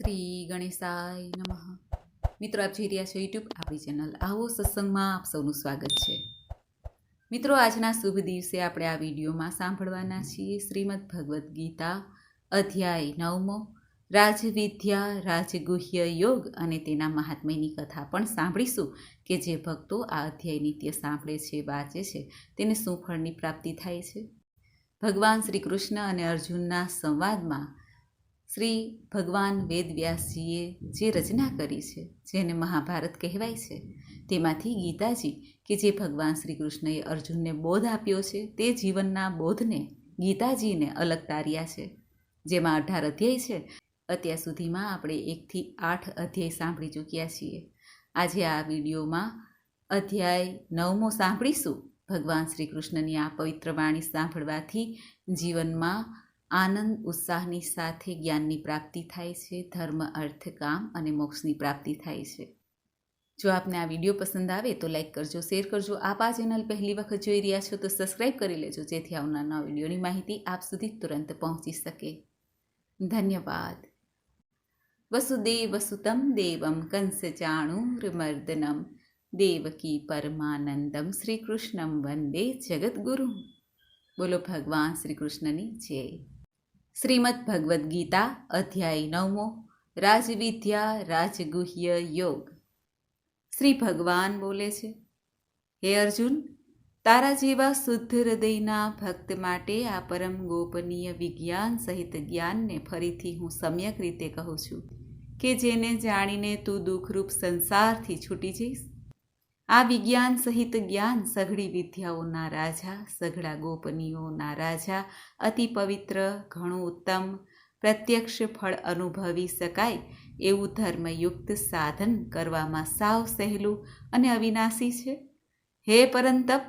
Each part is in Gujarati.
શ્રી ગણેશાય નમઃ. મિત્રો, આપ જોઈ રહ્યા છો યુટ્યુબ આપણી ચેનલ આવો સત્સંગમાં આપ સૌનું સ્વાગત છે. મિત્રો, આજના શુભ દિવસે આપણે આ વિડીયોમાં સાંભળવાના છીએ શ્રીમદ ભગવદ્ ગીતા, અધ્યાય નવમો, રાજવિદ્યા રાજગુહ્ય યોગ અને તેના મહાત્મ્યની કથા પણ સાંભળીશું કે જે ભક્તો આ અધ્યાય નિત્ય સાંભળે છે, વાંચે છે, તેને શું ફળની પ્રાપ્તિ થાય છે? ભગવાન શ્રી કૃષ્ણ અને અર્જુનના સંવાદમાં શ્રી ભગવાન વેદવ્યાસજીએ જે રચના કરી છે, જેને મહાભારત કહેવાય છે, તેમાંથી ગીતાજી કે જે ભગવાન શ્રી કૃષ્ણએ અર્જુનને બોધ આપ્યો છે, તે જીવનના બોધને ગીતાજીને અલગ તાર્યા છે. જેમાં અઢાર અધ્યાય છે. અત્યાર સુધીમાં આપણે એકથી આઠ અધ્યાય સાંભળી ચૂક્યા છીએ. આજે આ વિડીયોમાં અધ્યાય નવમો સાંભળીશું. ભગવાન શ્રી કૃષ્ણની આ પવિત્ર વાણી સાંભળવાથી જીવનમાં આનંદ ઉત્સાહની સાથે જ્ઞાનની પ્રાપ્તિ થાય છે, ધર્મ, અર્થ, કામ અને મોક્ષની પ્રાપ્તિ થાય છે. જો આપને આ વીડિયો પસંદ આવે તો લાઈક કરજો, શેર કરજો. આપ આ ચેનલ પહેલી વખત જોઈ રહ્યા છો તો સબસ્ક્રાઈબ કરી લેજો, જેથી આવનારના વિડીયોની માહિતી આપ સુધી તુરંત પહોંચી શકે. ધન્યવાદ. વસુદેવ વસુતમ દેવમ કંસ ચાણુર્મર્દનમ દેવકી પરમાનંદમ શ્રી કૃષ્ણમ વંદે જગદગુરુ. બોલો ભગવાન શ્રી કૃષ્ણની જય. શ્રીમદ ભગવદ્ ગીતા, અધ્યાય નવમો, રાજવિદ્યા રાજગુહ્ય યોગ. શ્રી ભગવાન બોલે છે, હે અર્જુન, તારા જેવા શુદ્ધ હૃદયના ભક્ત માટે આ પરમ ગોપનીય વિજ્ઞાન સહિત જ્ઞાનને ફરીથી હું સમ્યક રીતે કહું છું કે જેને જાણીને તું દુઃખરૂપ સંસારથી છૂટી જઈશ. આ વિજ્ઞાન સહિત જ્ઞાન સઘળી વિદ્યાઓના રાજા, સઘળા ગોપનીયોના રાજા, અતિ પવિત્ર, ઘણું ઉત્તમ, પ્રત્યક્ષ ફળ અનુભવી શકાય એવું ધર્મયુક્ત સાધન કરવામાં સાવ સહેલું અને અવિનાશી છે. હે પરંતપ,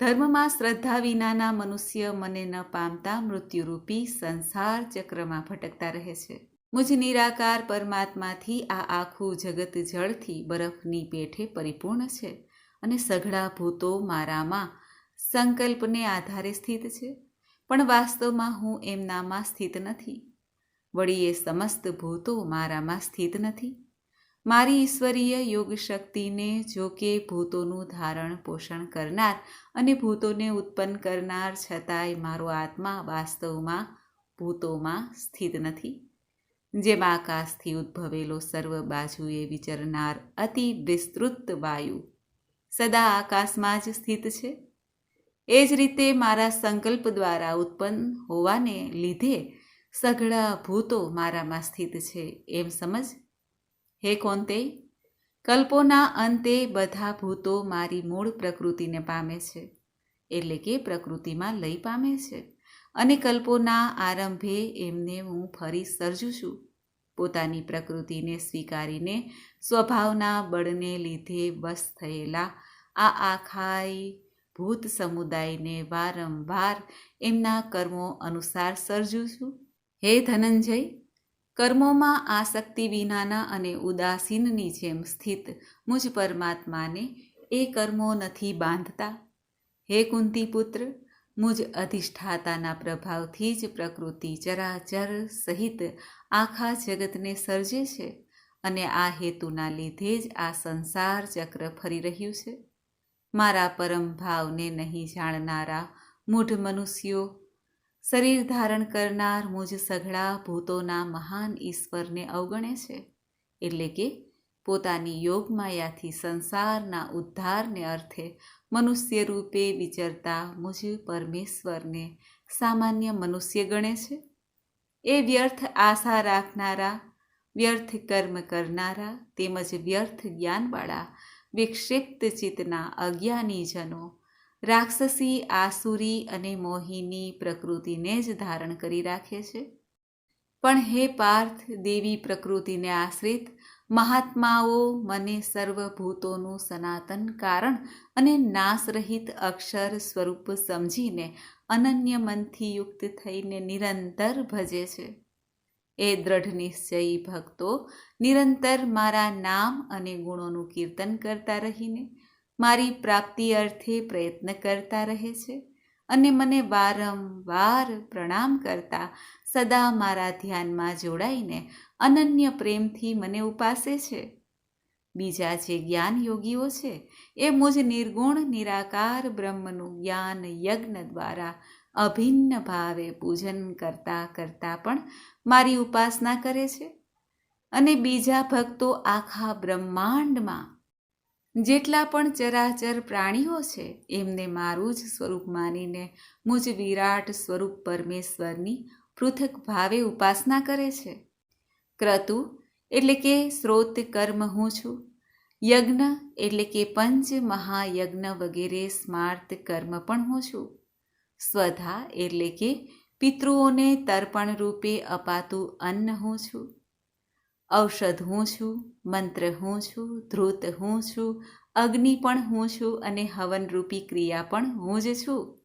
ધર્મમાં શ્રદ્ધા વિનાના મનુષ્ય મને ન પામતા મૃત્યુરૂપી સંસાર ચક્રમાં ભટકતા રહે છે. મુજ નિરાકાર પરમાત્માથી આ આખું જગત જળથી બરફની પેઠે પરિપૂર્ણ છે અને સઘળા ભૂતો મારામાં સંકલ્પને આધારે સ્થિત છે. પણ વાસ્તવમાં હું એમનામાં સ્થિત નથી. વળી એ સમસ્ત ભૂતો મારામાં સ્થિત નથી. મારી ઈશ્વરીય યોગ શક્તિને જો કે ભૂતોનું ધારણ પોષણ કરનાર અને ભૂતોને ઉત્પન્ન કરનાર છતાંય મારો આત્મા વાસ્તવમાં ભૂતોમાં સ્થિત નથી. જેમ આકાશથી ઉદ્ભવેલો સર્વ બાજુએ વિચરનાર અતિ વિસ્તૃત વાયુ. સદા આકાશમાં જ સ્થિત છે. એ જ રીતે મારા સંકલ્પ દ્વારા ઉત્પન્ન હોવાને લીધે સઘળા ભૂતો મારામાં સ્થિત છે, એમ સમજ? હે કોંતે, કલ્પોના અંતે બધા ભૂતો મારી મૂળ પ્રકૃતિને પામે છે, એટલે કે પ્રકૃતિમાં લઈ પામે છે. અને કલ્પોના આરંભે એમને હું ફરી સર્જું છું. પોતાની પ્રકૃતિને સ્વીકારીને, સ્વભાવના બળને લીધે વશ થયેલા આ આખાઈ ભૂત સમુદાયને વારંવાર એમના કર્મો અનુસાર સર્જું છું. હે ધનંજય, કર્મોમાં આસક્તિ વિનાના અને ઉદાસીનની જેમ સ્થિત મુજ પરમાત્માને એ કર્મો નથી બાંધતા. હે કુંતી પુત્ર મુજ અધિષ્ઠાતાના પ્રભાવથી જ પ્રકૃતિ ચરાચર સહિત આખા જગતને સર્જે છે અને આ હેતુના લીધે જ આ સંસાર ચક્ર ફરી રહ્યું છે. મારા પરમ ભાવને નહીં જાણનારા મૂઢ મનુષ્યો, શરીર ધારણ કરનાર મુજ સઘળા ભૂતોના મહાન ઈશ્વરને અવગણે છે. એટલે કે પોતાની યોગમાયાથી સંસારના ઉદ્ધારને અર્થે મનુષ્ય રૂપે વિચરતા મુજ પરમેશ્વરને સામાન્ય મનુષ્ય ગણે છે. એ વ્યર્થ આશા રાખનારા, વ્યર્થ કર્મ કરનારા તેમજ વ્યર્થ જ્ઞાનવાળા, વિક્ષિપ્ત ચિત્તના અજ્ઞાનીજનો, રાક્ષસી, આસુરી અને મોહિની પ્રકૃતિને જ ધારણ કરી રાખે છે. પણ હે પાર્થ, દેવી પ્રકૃતિને આશ્રિત મહાત્માઓ મને સર્વભૂતોનું સનાતન કારણ અને નાશરહિત અક્ષર સ્વરૂપ સમજીને અનન્ય મનથી યુક્ત થઈને નિરંતર ભજે છે. એ દ્રઢ નિશ્ચયી ભક્તો નિરંતર મારા નામ અને ગુણોનું કીર્તન કરતા રહીને મારી પ્રાપ્તિ અર્થે પ્રયત્ન કરતા રહે છે અને મને વારંવાર પ્રણામ કરતા સદા મારા ધ્યાનમાં જોડાઈને અનન્ય પ્રેમથી મને ઉપાસે છે. બીજા જે જ્ઞાન યોગીઓ છે, એ મુજ નિર્ગુણ, નિરાકાર બ્રહ્મનું જ્ઞાન યજ્ઞ દ્વારા અભિન્ન ભાવે પૂજન કરતા કરતા પણ મારી ઉપાસના કરે છે. અને બીજા ભક્તો આખા બ્રહ્માંડમાં જેટલા પણ ચરાચર પ્રાણીઓ છે, એમને મારું જ સ્વરૂપ માનીને મુજ વિરાટ સ્વરૂપ પરમેશ્વરની પૃથક ભાવે ઉપાસના કરે છે. ક્રતુ એટલે કે સ્રોત કર્મ હું છું. યજ્ઞ એટલે કે પંચ મહાયજ્ઞ વગેરે સ્માર્ત કર્મ પણ હું છું. સ્વધા એટલે કે પિતૃઓને તર્પણ રૂપે અપાતું અન્ન હું છું. ઔષધ હું છું, મંત્ર હું છું, ધ્રુત હું છું, અગ્નિ પણ હું છું અને હવનરૂપી ક્રિયા પણ હું જ છું.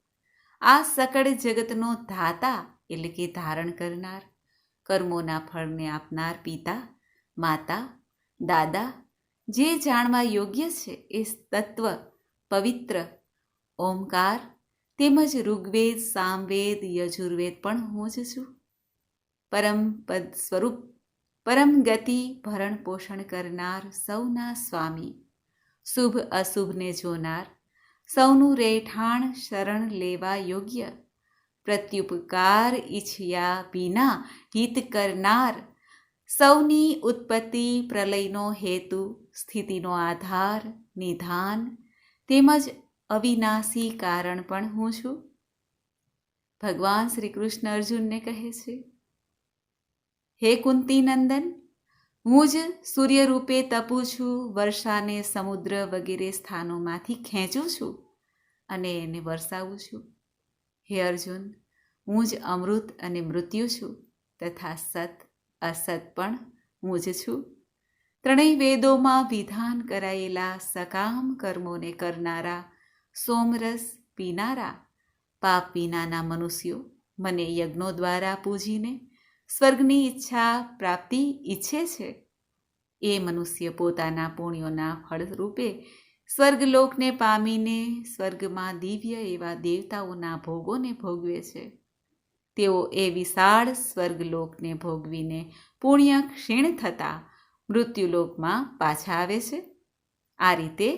આ સકળ જગતનો ધાતા એટલે કે ધારણ કરનાર, કર્મોના ફળને આપનાર પિતા, માતા, દાદા, જે જાણવા યોગ્ય છે એ તત્વ, પવિત્ર, ઓમકાર, તેમજ ઋગ્વેદ, સામવેદ, યજુર્વેદ પણ હું જ છું. પરમ પદ સ્વરૂપ, પરમ ગતિ, ભરણ પોષણ કરનાર સૌના સ્વામી, શુભ અશુભને જોનાર, સૌનું રહેઠાણ શરણ લેવા યોગ્ય પ્રત્યુપકાર ઈચ્છ્યા વિના હિત કરનાર. સૌની ઉત્પત્તિ પ્રલયનો હેતુ, સ્થિતિનો આધાર, નિધાન. તેમજ અવિનાશી કારણ પણ હું છું. ભગવાન શ્રી કૃષ્ણ અર્જુનને કહે છે, હે કુંતી નંદન હું જ સૂર્ય રૂપે તપું છું, વર્ષાને સમુદ્ર વગેરે સ્થાનોમાંથી ખેંચું છું અને એને વરસાવું છું. હે અર્જુન, હું જ અમૃત અને મૃત્યુ છું તથા સત, અસત પણ હું જ છું. ત્રણેય વેદોમાં વિધાન કરાયેલા સકામ કર્મોને કરનારા સોમરસ પીનારા પાપ વિનાના મનુષ્યો મને યજ્ઞો દ્વારા પૂજીને સ્વર્ગની ઈચ્છા પ્રાપ્તિ ઈચ્છે છે. એ મનુષ્ય પોતાના પુણ્યોના ફળરૂપે સ્વર્ગલોકને પામીને સ્વર્ગમાં દિવ્ય એવા દેવતાઓના ભોગોને ભોગવે છે. તેઓ એ વિશાળ સ્વર્ગલોકને ભોગવીને પુણ્ય ક્ષીણ થતાં મૃત્યુલોકમાં પાછા આવે છે. આ રીતે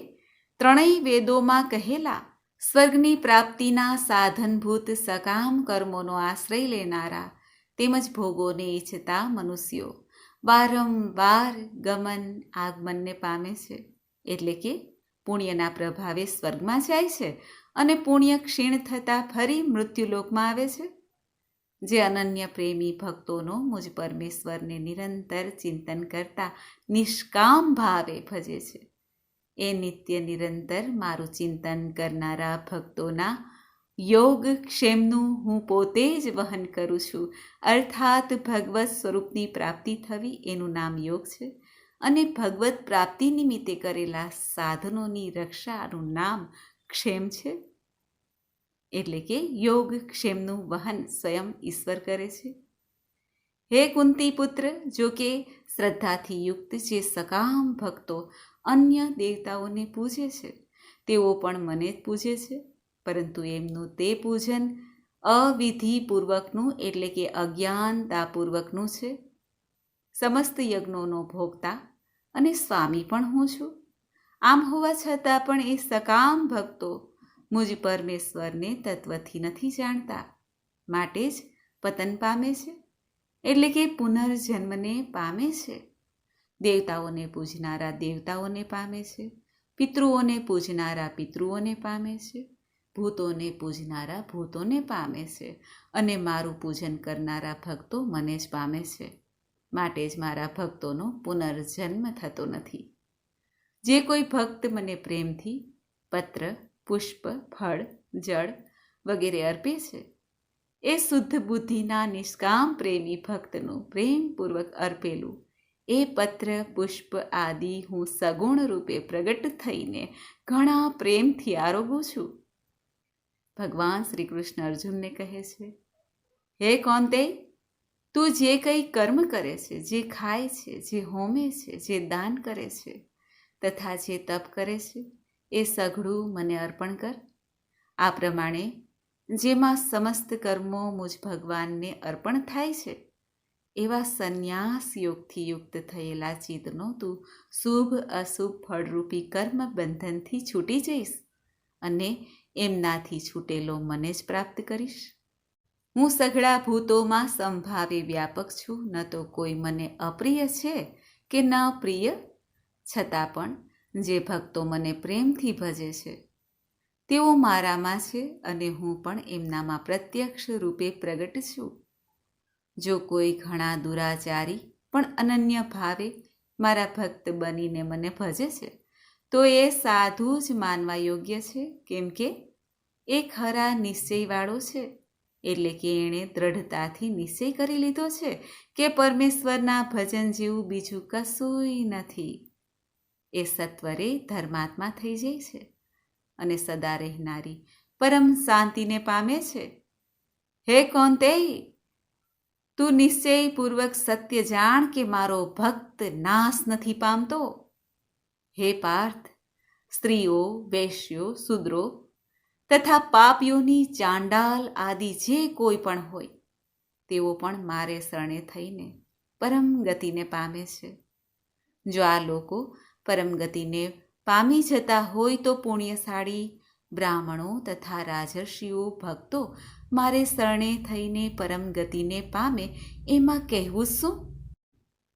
ત્રણેય વેદોમાં કહેલા સ્વર્ગની પ્રાપ્તિના સાધનભૂત સકામ કર્મોનો આશ્રય લેનારા તેમજ ભોગોને ઈચ્છતા મનુષ્યો વારંવાર ગમન આગમનને પામે છે. એટલે કે પુણ્યના પ્રભાવે સ્વર્ગમાં જાય છે અને પુણ્ય ક્ષીણ થતાં ફરી મૃત્યુલોકમાં આવે છે. જે અનન્ય પ્રેમી ભક્તોનો મુજ પરમેશ્વરને નિરંતર ચિંતન કરતા નિષ્કામ ભાવે ભજે છે. એ નિત્ય નિરંતર મારું ચિંતન કરનારા ભક્તોના યોગ ક્ષેમનું હું પોતે જ વહન કરું છું. અર્થાત ભગવત સ્વરૂપની પ્રાપ્તિ થવી એનું નામ યોગ છે. અને ભગવત પ્રાપ્તિ નિમિત્તે કરેલા સાધનોની રક્ષાનું નામ ક્ષેમ છે. એટલે કે યોગ ક્ષેમનું વહન સ્વયં ઈશ્વર કરે છે. હે કુંતી પુત્ર જો કે શ્રદ્ધાથી યુક્ત જે સકામ ભક્તો અન્ય દેવતાઓને પૂજે છે, તેઓ પણ મને જ પૂજે છે. પરંતુ એમનું તે પૂજન અવિધિપૂર્વકનું એટલે કે અજ્ઞાનતાપૂર્વકનું છે. સમસ્ત યજ્ઞોનો ભોગતા અને સ્વામી પણ હું છું. આમ હોવા છતાં પણ એ સકામ ભક્તો મુજ પરમેશ્વરને તત્વથી નથી જાણતા. માટે જ પતન પામે છે. એટલે કે પુનર્જન્મને પામે છે. દેવતાઓને પૂજનારા દેવતાઓને પામે છે. પિતૃઓને પૂજનારા પિતૃઓને પામે છે. ભૂતોને પૂજનારા ભૂતોને પામે છે. અને મારું પૂજન કરનારા ભક્તો મને જ પામે છે. માટે જ મારા ભક્તોનો પુનર્જન્મ થતો નથી. જે કોઈ ભક્ત મને પ્રેમથી પત્ર, પુષ્પ, ફળ, જળ વગેરે અર્પે છે, એ શુદ્ધ બુદ્ધિના નિષ્કામ પ્રેમી ભક્તનું પ્રેમપૂર્વક અર્પેલું, એ પત્ર, પુષ્પ આદિ હું સગુણ રૂપે પ્રગટ થઈને ઘણા પ્રેમથી આરોગું છું. ભગવાન શ્રી કૃષ્ણ અર્જુનને કહે છે, હે કોંતે તું જે કંઈ કર્મ કરે છે, જે ખાય છે, જે હોમે છે, જે દાન કરે છે, તથા જે તપ કરે છે, એ સઘળું મને અર્પણ કર. આ પ્રમાણે જેમાં સમસ્ત કર્મો મુજ ભગવાનને અર્પણ થાય છે, એવા સંન્યાસ યોગથી યુક્ત થયેલા ચિત્તનો તું શુભ અશુભ ફળરૂપી કર્મ બંધનથી છૂટી જઈશ અને એમનાથી છૂટેલો મને જ પ્રાપ્ત કરીશ. હું સઘળા ભૂતોમાં સંભાવે વ્યાપક છું. ન તો કોઈ મને અપ્રિય છે કે ન પ્રિય? છતાં પણ જે ભક્તો મને પ્રેમથી ભજે છે, તેઓ મારામાં છે અને હું પણ એમનામાં પ્રત્યક્ષ રૂપે પ્રગટ છું. જો કોઈ ઘણા દુરાચારી પણ અનન્ય ભાવે મારા ભક્ત બનીને મને ભજે છે, તો એ સાધુ જ માનવા યોગ્ય છે, કેમ કે એ ખરા નિશ્ચયવાળો છે. એટલે કે એણે દ્રઢતાથી નિશ્ચય કરી લીધો છે કે પરમેશ્વરના ભજન જેવું બીજું કશુંય નથી. એ સત્વરે ધર્માત્મા થઈ જાય છે અને સદા રહેનારી પરમ શાંતિને પામે છે. હે કોંતે તું નિશ્ચયપૂર્વક સત્ય જાણ કે મારો ભક્ત નાશ નથી પામતો. હે પાર્થ, સ્ત્રીઓ, વૈશ્યો, શુદ્રો તથા પાપીઓની ચાંડાલ આદિ જે કોઈ પણ હોય, તેઓ પણ મારે શરણે થઈને પરમ ગતિને પામે છે. જો આ લોકો પરમ ગતિને પામી જતા હોય તો પુણ્યશાળી, બ્રાહ્મણો તથા રાજર્ષિઓ, ભક્તો મારે શરણે થઈને પરમ ગતિને પામે, એમાં કહેવું શું?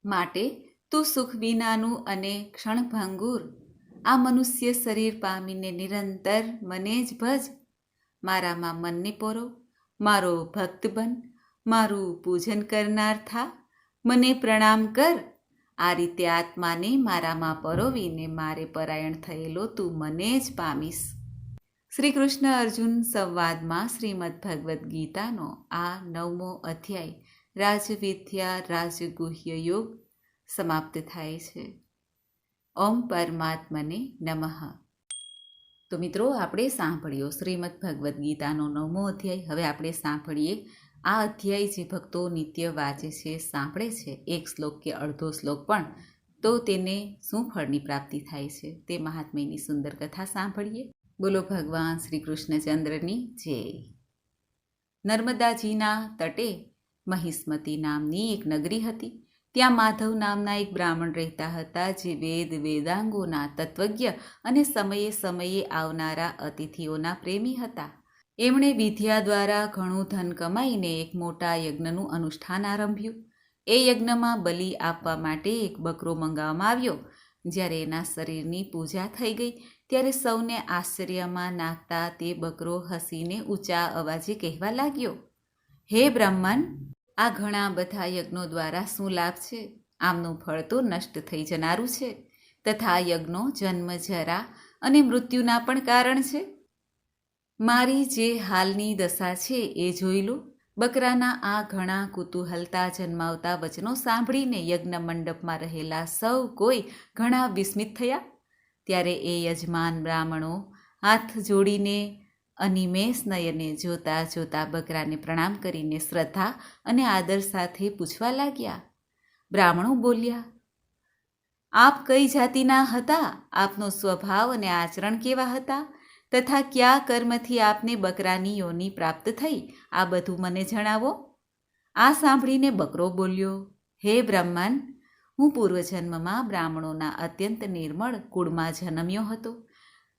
માટે તું સુખ વિનાનું અને ક્ષણભંગુર આ મનુષ્ય શરીર પામીને નિરંતર મને જ ભજ. મારામાં મનને પોરો મારો ભક્ત બન. મારું પૂજન કરનાર થા, મને પ્રણામ કર. આ રીતે આત્માને મારામાં પરોવીને મારે પરાયણ થયેલો તું મને જ પામીશ. શ્રી કૃષ્ણ અર્જુન સંવાદમાં શ્રીમદ ભગવદ્ ગીતાનો આ નવમો અધ્યાય, રાજવિદ્યા રાજગુહ્ય યોગ સમાપ્ત થાય છે. ઓમ પરમાત્મને નમઃ. તો મિત્રો, આપણે સાંભળ્યો શ્રીમદ ભગવદ્ ગીતાનો નવમો અધ્યાય. હવે આપણે સાંભળીએ, આ અધ્યાય જે ભક્તો નિત્ય વાંચે છે, સાંભળે છે, એક શ્લોક કે અડધો શ્લોક પણ, તો તેને શું ફળની પ્રાપ્તિ થાય છે તે મહાત્મ્યની સુંદર કથા સાંભળીએ. બોલો ભગવાન શ્રી કૃષ્ણચંદ્રની જય. નર્મદાજીના તટે મહિસ્મતી નામની એક નગરી હતી. ત્યાં માધવ નામના એક બ્રાહ્મણ રહેતા હતા જે વેદ, વેદાંગોના તત્વજ્ઞ અને સમયે સમયે આવનારા અતિથિઓના પ્રેમી હતા. એમણે વિદ્યા દ્વારા ઘણું ધન કમાઈને એક મોટા યજ્ઞનું અનુષ્ઠાન આરંભ્યું. એ યજ્ઞમાં બલિ આપવા માટે એક બકરો મંગાવવામાં આવ્યો. જ્યારે એના શરીરની પૂજા થઈ ગઈ, ત્યારે સૌને આશ્ચર્યમાં નાખતા તે બકરો હસીને ઊંચા અવાજે કહેવા લાગ્યો, હે બ્રાહ્મણ આ ઘણા બધા યજ્ઞો દ્વારા શું લાભ છે? આમનું ફળ તો નષ્ટ થઈ જનારું છે. તથા યજ્ઞો જન્મ જરા અને મૃત્યુના પણ કારણ છે. મારી જે હાલની દશા છે એ જોઈ લો. બકરાના આ ઘણા કુતૂહલતા જન્માવતા વચનો સાંભળીને યજ્ઞ મંડપમાં રહેલા સૌ કોઈ ઘણા વિસ્મિત થયા. ત્યારે એ યજમાન બ્રાહ્મણો હાથ જોડીને અનિમેષ નયને જોતા જોતા બકરાને પ્રણામ કરીને શ્રદ્ધા અને આદર સાથે પૂછવા લાગ્યા. બ્રાહ્મણો બોલ્યા, આપ કઈ જાતિના હતા? આપનો સ્વભાવ અને આચરણ કેવા હતા? તથા કયા કર્મથી આપને બકરાની યોની પ્રાપ્ત થઈ? આ બધું મને જણાવો. આ સાંભળીને બકરો બોલ્યો, હે બ્રહ્માંડ હું પૂર્વજન્મમાં બ્રાહ્મણોના અત્યંત નિર્મળ કુળમાં જન્મ્યો હતો.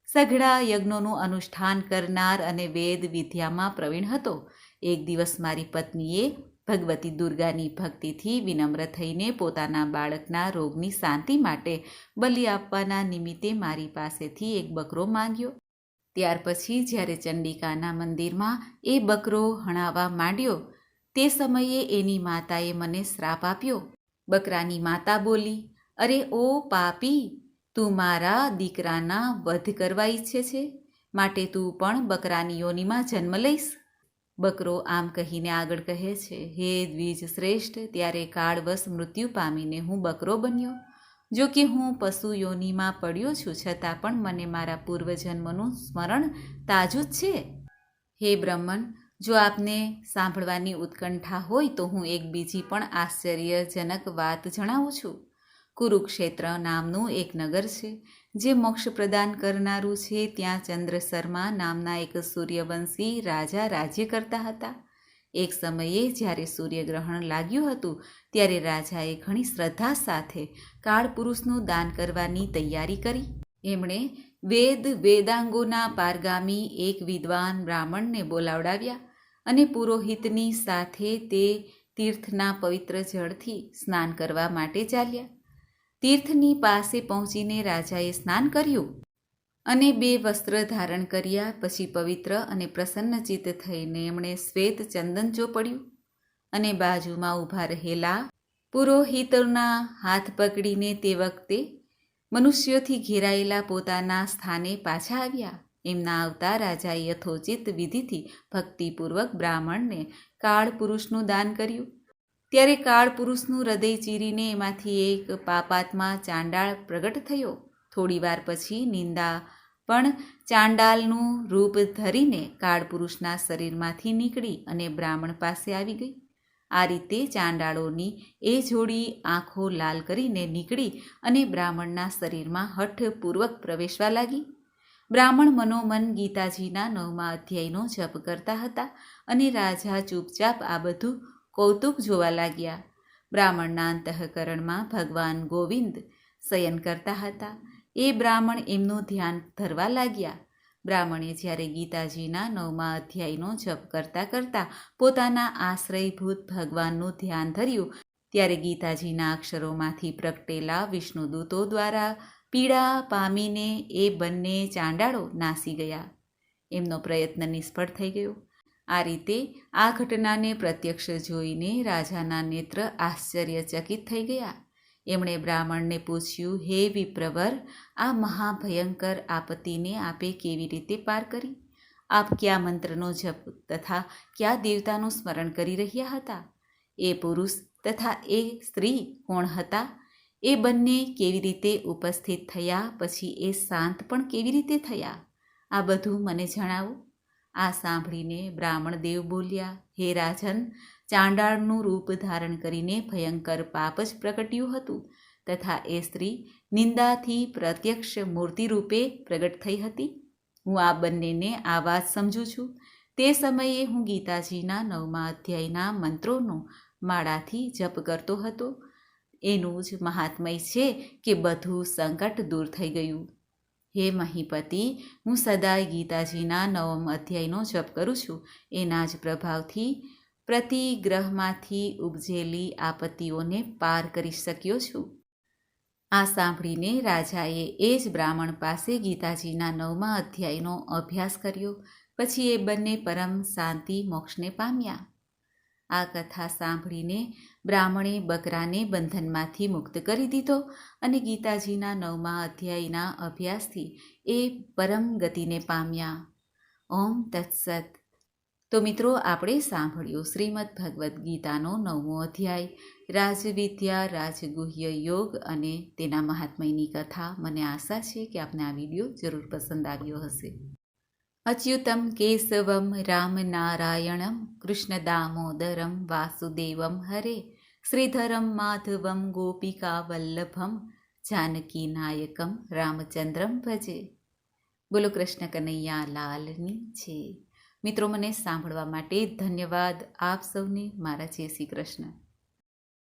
સઘળા યજ્ઞોનું અનુષ્ઠાન કરનાર અને વેદ વિદ્યામાં પ્રવીણ હતો. એક દિવસ મારી પત્નીએ ભગવતી દુર્ગાની ભક્તિથી વિનમ્ર થઈને પોતાના બાળકના રોગની શાંતિ માટે બલિ આપવાના નિમિત્તે મારી પાસેથી એક બકરો માંગ્યો. ત્યાર પછી જ્યારે ચંડિકાના મંદિરમાં એ બકરો હણાવવા માંડ્યો, તે સમયે એની માતાએ મને શ્રાપ આપ્યો. બકરાની માતા બોલી, અરે ઓ પાપી તું મારા દીકરાના વધ કરવા ઈચ્છે છે? માટે તું પણ બકરાની યોનિમાં જન્મ લઈશ. બકરો આમ કહીને આગળ કહે છે, હે દ્વિજ શ્રેષ્ઠ, ત્યારે કાળવશ મૃત્યુ પામીને હું બકરો બન્યો. જો કે હું પશુ યોનિમાં પડ્યો છું, છતાં પણ મને મારા પૂર્વજન્મનું સ્મરણ તાજું જ છે. હે બ્રહ્મન, જો આપને સાંભળવાની ઉત્કંઠા હોય તો હું એક બીજી પણ આશ્ચર્યજનક વાત જણાવું છું. કુરુક્ષેત્ર નામનું એક નગર છે, જે મોક્ષ પ્રદાન કરનારું છે. ત્યાં ચંદ્ર શર્મા નામના એક સૂર્યવંશી રાજા રાજ્ય કરતા હતા. એક સમયે જ્યારે સૂર્યગ્રહણ લાગ્યું હતું, ત્યારે રાજાએ ઘણી શ્રદ્ધા સાથે કાળપુરુષનું દાન કરવાની તૈયારી કરી. એમણે વેદ વેદાંગોના પારગામી એક વિદ્વાન બ્રાહ્મણને બોલાવડાવ્યા અને પુરોહિતની સાથે તે તીર્થના પવિત્ર જળથી સ્નાન કરવા માટે ચાલ્યા. તીર્થની પાસે પહોંચીને રાજાએ સ્નાન કર્યું અને બે વસ્ત્ર ધારણ કર્યા, પછી પવિત્ર અને પ્રસન્નચિત્ત થઈને એમણે શ્વેત ચંદન ચોપડ્યું અને બાજુમાં ઊભા રહેલા પુરોહિતના હાથ પકડીને તે વખતે મનુષ્યોથી ઘેરાયેલા પોતાના સ્થાને પાછા આવ્યા. એમના આવતા રાજાએ યથોચિત વિધિથી ભક્તિપૂર્વક બ્રાહ્મણને કાળ પુરુષનું દાન કર્યું. ત્યારે કાળ પુરુષનું હૃદય ચીરીને એમાંથી એક પાપાત્મા ચાંડાળ પ્રગટ થયો. થોડીવાર પછી નિંદા પણ ચાંડાલનું રૂપ ધરીને કાળ પુરુષના શરીરમાંથી નીકળી અને બ્રાહ્મણ પાસે આવી ગઈ. આ રીતે ચાંડાળોની એ જોડી આંખો લાલ કરીને નીકળી અને બ્રાહ્મણના શરીરમાં હઠપૂર્વક પ્રવેશવા લાગી. બ્રાહ્મણ મનોમન ગીતાજીના નવમા અધ્યાયનો જપ કરતા હતા અને રાજા ચૂપચાપ આ બધું કૌતુક જોવા લાગ્યા. બ્રાહ્મણના અંતઃકરણમાં ભગવાન ગોવિંદ શયન કરતા હતા. એ બ્રાહ્મણ એમનું ધ્યાન ધરવા લાગ્યા. બ્રાહ્મણે જ્યારે ગીતાજીના નવમા અધ્યાયનો જપ કરતાં કરતાં પોતાના આશ્રયભૂત ભગવાનનું ધ્યાન ધર્યું, ત્યારે ગીતાજીના અક્ષરોમાંથી પ્રગટેલા વિષ્ણુદૂતો દ્વારા પીડા પામીને એ બંને ચાંડાળો નાસી ગયા. એમનો પ્રયત્ન નિષ્ફળ થઈ ગયો. આ રીતે આ ઘટનાને પ્રત્યક્ષ જોઈને રાજાના નેત્ર આશ્ચર્યચકિત થઈ ગયા. એમણે બ્રાહ્મણને પૂછ્યું, હે વિપ્રવર, આ મહાભયંકર આપત્તિને આપે કેવી રીતે પાર કરી? આપ કયા મંત્રનો જપ તથા કયા દેવતાનું સ્મરણ કરી રહ્યા હતા? એ પુરુષ તથા એ સ્ત્રી કોણ હતા? એ બંને કેવી રીતે ઉપસ્થિત થયા? પછી એ શાંત પણ કેવી રીતે થયા? આ બધું મને જણાવો. આ સાંભળીને બ્રાહ્મણ દેવ બોલ્યા, હે રાજન, ચાંડાળનું રૂપ ધારણ કરીને ભયંકર પાપ જ પ્રગટ્યું હતું તથા એ સ્ત્રી નિંદાથી પ્રત્યક્ષ મૂર્તિ રૂપે પ્રગટ થઈ હતી. હું આ બંનેને આ વાત સમજું છું. તે સમયે હું ગીતાજીના નવમા અધ્યાયના મંત્રોનો માળાથી જપ કરતો હતો. એનું જ મહાત્મય છે કે બધું સંકટ દૂર થઈ ગયું. હે મહીપતિ, હું સદાય ગીતાજીના નવમ અધ્યાયનો જપ કરું છું. એના જ પ્રભાવથી પ્રતિગ્રહમાંથી ઉપજેલી આપત્તિઓને પાર કરી શક્યો છું. આ સાંભળીને રાજાએ એ જ બ્રાહ્મણ પાસે ગીતાજીના નવમા અધ્યાયનો અભ્યાસ કર્યો. પછી એ બંને પરમ શાંતિ મોક્ષને પામ્યા. આ કથા સાંભળીને બ્રાહ્મણે બકરાને બંધનમાંથી મુક્ત કરી દીધો અને ગીતાજીના નવમા અધ્યાયના અભ્યાસથી એ પરમ ગતિને પામ્યા. ઓમ તત્સત. તો મિત્રો, આપણે સાંભળ્યું શ્રીમદ ભગવદ્ ગીતાનો નવમો અધ્યાય, રાજવિદ્યા, રાજગુહ્ય યોગ અને તેના મહાત્મયની કથા. મને આશા છે કે આપને આ વીડિયો જરૂર પસંદ આવ્યો હશે. અચ્યુતમ કેશવમ રામ નારાયણમ કૃષ્ણ દામોદરમ વાસુદેવમ હરે માધવમ ગોપિકા વલ્લભમ જાનકી નાયકમ રામચંદ્રમ ભજે બોલો કૃષ્ણ કનૈયા લાલની છે। મિત્રો, મને સાંભળવા માટે ધન્યવાદ આપ સૌને. મારા જય શ્રી કૃષ્ણ.